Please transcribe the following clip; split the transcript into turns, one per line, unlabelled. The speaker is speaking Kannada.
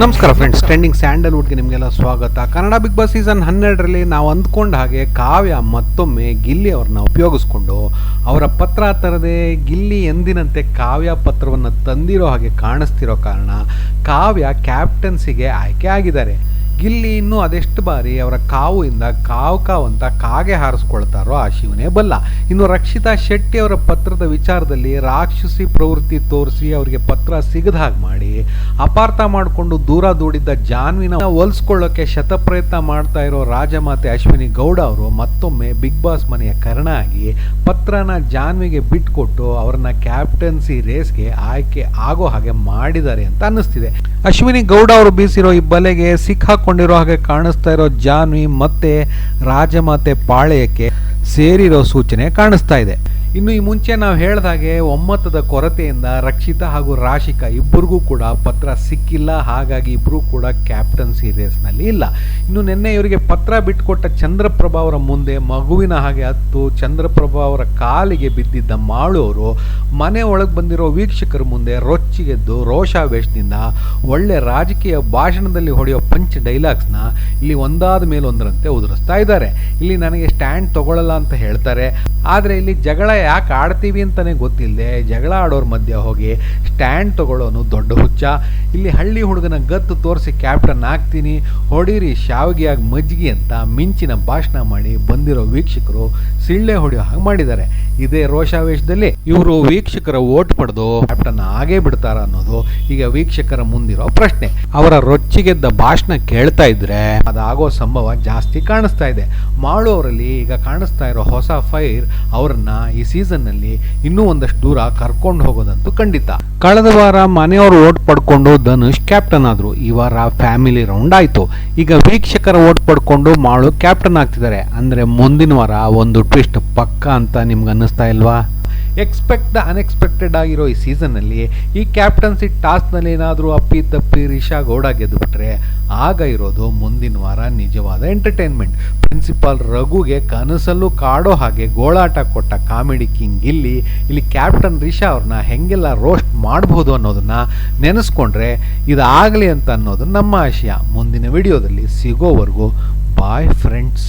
ನಮಸ್ಕಾರ ಫ್ರೆಂಡ್ಸ್ ಟ್ರೆಂಡಿಂಗ್ ಸ್ಯಾಂಡಲ್ವುಡ್ಗೆ ನಿಮಗೆಲ್ಲ ಸ್ವಾಗತ. ಕನ್ನಡ ಬಿಗ್ ಬಾಸ್ ಸೀಸನ್ ಹನ್ನೆರಡರಲ್ಲಿ ನಾವು ಅಂದ್ಕೊಂಡ ಹಾಗೆ ಕಾವ್ಯ ಮತ್ತೊಮ್ಮೆ ಗಿಲ್ಲಿ ಅವ್ರನ್ನ ಉಪಯೋಗಿಸ್ಕೊಂಡು ಅವರ ಪತ್ರ ತರದೆ ಗಿಲ್ಲಿ ಎಂದಿನಂತೆ ಕಾವ್ಯ ಪತ್ರವನ್ನು ತಂದಿರೋ ಹಾಗೆ ಕಾಣಿಸ್ತಿರೋ ಕಾರಣ ಕಾವ್ಯ ಕ್ಯಾಪ್ಟನ್ಸಿಗೆ ಆಯ್ಕೆ ಆಗಿದ್ದಾರೆ. ಗಿಲ್ಲಿ ಇನ್ನೂ ಅದೆಷ್ಟು ಬಾರಿ ಅವರ ಕಾವು ಇಂದ ಕಾವು ಅಂತ ಕಾಗೆ ಹಾರಿಸ್ಕೊಳ್ತಾರೋ ಆ ಶಿವನೇ ಬಲ್ಲ. ಇನ್ನು ರಕ್ಷಿತಾ ಶೆಟ್ಟಿ ಅವರ ಪತ್ರದ ವಿಚಾರದಲ್ಲಿ ರಾಕ್ಷಸಿ ಪ್ರವೃತ್ತಿ ತೋರಿಸಿ ಅವರಿಗೆ ಪತ್ರ ಸಿಗದ ಹಾಗೆ ಮಾಡಿ ಅಪಾರ್ಥ ಮಾಡಿಕೊಂಡು ದೂರ ದೂಡಿದ್ದ ಜಾನ್ವಿನ ಹೋಲಿಸ್ಕೊಳ್ಳೋಕೆ ಶತಪ್ರಯತ್ನ ಮಾಡ್ತಾ ಇರೋ ರಾಜಮಾತೆ ಅಶ್ವಿನಿ ಗೌಡ ಅವರು ಮತ್ತೊಮ್ಮೆ ಬಿಗ್ ಬಾಸ್ ಮನೆಯ ಕರ್ಣ ಆಗಿ ಪತ್ರನ ಜಾನ್ವಿಗೆ ಬಿಟ್ಕೊಟ್ಟು ಅವ್ರನ್ನ ಕ್ಯಾಪ್ಟನ್ಸಿ ರೇಸ್ಗೆ ಆಯ್ಕೆ ಆಗೋ ಹಾಗೆ ಮಾಡಿದ್ದಾರೆ ಅಂತ ಅನ್ನಿಸ್ತಿದೆ. ಅಶ್ವಿನಿ ಗೌಡ ಅವರು ಬೀಸಿರೋ ಈ ಬಲೆಗೆ ಸಿಕ್ಕಾಕೊಂಡಿರೋ ಹಾಗೆ ಕಾಣಿಸ್ತಾ ಇರೋ ಜಾನ್ವಿ ಮತ್ತೆ ರಾಜಮಾತೆ ಪಾಳೆಯಕ್ಕೆ ಸೇರಿರೋ ಸೂಚನೆ ಕಾಣಿಸ್ತಾ ಇದೆ. ಇನ್ನು ಈ ಮುಂಚೆ ನಾವು ಹೇಳಿದಾಗೆ ಒಮ್ಮತದ ಕೊರತೆಯಿಂದ ರಕ್ಷಿತಾ ಹಾಗೂ ರಾಶಿಕಾ ಇಬ್ಬರಿಗೂ ಕೂಡ ಪತ್ರ ಸಿಕ್ಕಿಲ್ಲ. ಹಾಗಾಗಿ ಇಬ್ಬರೂ ಕೂಡ ಕ್ಯಾಪ್ಟನ್ ಸೀರಿಯಸ್ನಲ್ಲಿ ಇಲ್ಲ. ಇನ್ನು ನಿನ್ನೆ ಇವರಿಗೆ ಪತ್ರ ಬಿಟ್ಟುಕೊಟ್ಟ ಚಂದ್ರಪ್ರಭಾ ಅವರ ಮುಂದೆ ಮಗುವಿನ ಹಾಗೆ ಹತ್ತು, ಚಂದ್ರಪ್ರಭಾ ಅವರ ಕಾಲಿಗೆ ಬಿದ್ದಿದ್ದ ಮಾಳು ಅವರು ಮನೆ ಒಳಗೆ ಬಂದಿರೋ ವೀಕ್ಷಕರ ಮುಂದೆ ರೊಚ್ಚಿಗೆದ್ದು ರೋಷಾವೇಶದಿಂದ ಒಳ್ಳೆ ರಾಜಕೀಯ ಭಾಷಣದಲ್ಲಿ ಹೊಡೆಯೋ ಪಂಚ್ ಡೈಲಾಗ್ಸ್ನ ಇಲ್ಲಿ ಒಂದಾದ ಮೇಲೊಂದರಂತೆ ಉದುರಿಸ್ತಾ ಇದ್ದಾರೆ. ಇಲ್ಲಿ ನನಗೆ ಸ್ಟ್ಯಾಂಡ್ ತಗೊಳ್ಳಲ್ಲ ಅಂತ ಹೇಳ್ತಾರೆ. ಆದರೆ ಇಲ್ಲಿ ಜಗಳ ಯಾಕೆ ಆಡ್ತೀವಿ ಅಂತಲೇ ಗೊತ್ತಿಲ್ಲದೆ ಜಗಳ ಆಡೋರ ಮಧ್ಯೆ ಹೋಗಿ ಸ್ಟ್ಯಾಂಡ್ ತಗೊಳ್ಳೋನು ದೊಡ್ಡ ಹುಚ್ಚ. ಇಲ್ಲಿ ಹಳ್ಳಿ ಹುಡುಗನ ಗತ್ತು ತೋರಿಸಿ ಕ್ಯಾಪ್ಟನ್ ಆಗ್ತೀನಿ, ಹೊಡೀರಿ ಶಾವಿಗೆಯಾಗಿ ಮಜ್ಜಿಗೆ ಅಂತ ಮಿಂಚಿನ ಭಾಷಣ ಮಾಡಿ ಬಂದಿರೋ ವೀಕ್ಷಕರು ಸಿಳ್ಳೆ ಹೊಡೆಯೋ ಹಾಗೆ ಮಾಡಿದ್ದಾರೆ. ಇದೇ ರೋಷಾವೇಶದಲ್ಲಿ ಇವರು ವೀಕ್ಷಕರ ಓಟ್ ಪಡೆದು ಕ್ಯಾಪ್ಟನ್ ಆಗೇ ಬಿಡ್ತಾರ ಅನ್ನೋದು ಈಗ ವೀಕ್ಷಕರ ಮುಂದಿರೋ ಪ್ರಶ್ನೆ. ಅವರ ರೊಚ್ಚಿಗೆದ್ದ ಭಾಷಣ ಕೇಳ್ತಾ ಇದ್ರೆ ಅದಾಗೋ ಸಂಭವ ಜಾಸ್ತಿ ಕಾಣಿಸ್ತಾ ಇದೆ. ಮಾಡೋರಲ್ಲಿ ಈಗ ಕಾಣಿಸ್ತಾ ಇರೋ ಹೊಸ ಫೈರ್ ಅವರನ್ನ ಈ ಸೀಸನ್ನಲ್ಲಿ ಇನ್ನೂ ಒಂದಷ್ಟು ದೂರ ಕರ್ಕೊಂಡು ಹೋಗೋದಂತೂ ಖಂಡಿತ. ಕಳೆದ ವಾರ ಮನೆಯವರು ಓಟ್ ಪಡ್ಕೊಂಡು ಧನುಷ್ ಕ್ಯಾಪ್ಟನ್ ಆದ್ರು. ಈ ವಾರ ಫ್ಯಾಮಿಲಿ ರೌಂಡ್ ಆಯ್ತು. ಈಗ ವೀಕ್ಷಕರ ಓಟ್ ಪಡ್ಕೊಂಡು ಮಾಳು ಕ್ಯಾಪ್ಟನ್ ಆಗ್ತಿದ್ದಾರೆ. ಅಂದ್ರೆ ಮುಂದಿನ ವಾರ ಒಂದು ಟ್ವಿಸ್ಟ್ ಪಕ್ಕ ಅಂತ ನಿಮ್ಗೆ ಅನ್ನಿಸ್ತಾ ಇಲ್ವಾ? ಎಕ್ಸ್ಪೆಕ್ಟ್ ದ ಅನ್ಎಕ್ಸ್ಪೆಕ್ಟೆಡ್ ಆಗಿರೋ ಈ ಸೀಸನ್ನಲ್ಲಿ ಈ ಕ್ಯಾಪ್ಟನ್ಸಿ ಟಾಸ್ಕ್ನಲ್ಲಿ ಏನಾದರೂ ಅಪ್ಪಿ ತಪ್ಪಿ ರಿಷಾ ಗೌಡ ಗೆದ್ದುಬಿಟ್ರೆ ಆಗ ಇರೋದು ಮುಂದಿನ ವಾರ ನಿಜವಾದ ಎಂಟರ್ಟೈನ್ಮೆಂಟ್ ಪ್ರಿನ್ಸಿಪಾಲ್ ರಘುಗೆ ಕನಸಲ್ಲೂ ಕಾಡೋ ಹಾಗೆ ಗೋಳಾಟ ಕೊಟ್ಟ ಕಾಮಿಡಿ ಕಿಂಗ್ ಇಲ್ಲಿ ಇಲ್ಲಿ ಕ್ಯಾಪ್ಟನ್ ರಿಷಾ ಅವ್ರನ್ನ ಹೆಂಗೆಲ್ಲ ರೋಸ್ಟ್ ಮಾಡ್ಬೋದು ಅನ್ನೋದನ್ನು ನೆನೆಸ್ಕೊಂಡ್ರೆ ಇದಾಗಲಿ ಅಂತ ಅನ್ನೋದು ನಮ್ಮ ಆಶಯ. ಮುಂದಿನ ವಿಡಿಯೋದಲ್ಲಿ ಸಿಗೋವರೆಗೂ ಬಾಯ್ ಫ್ರೆಂಡ್ಸ್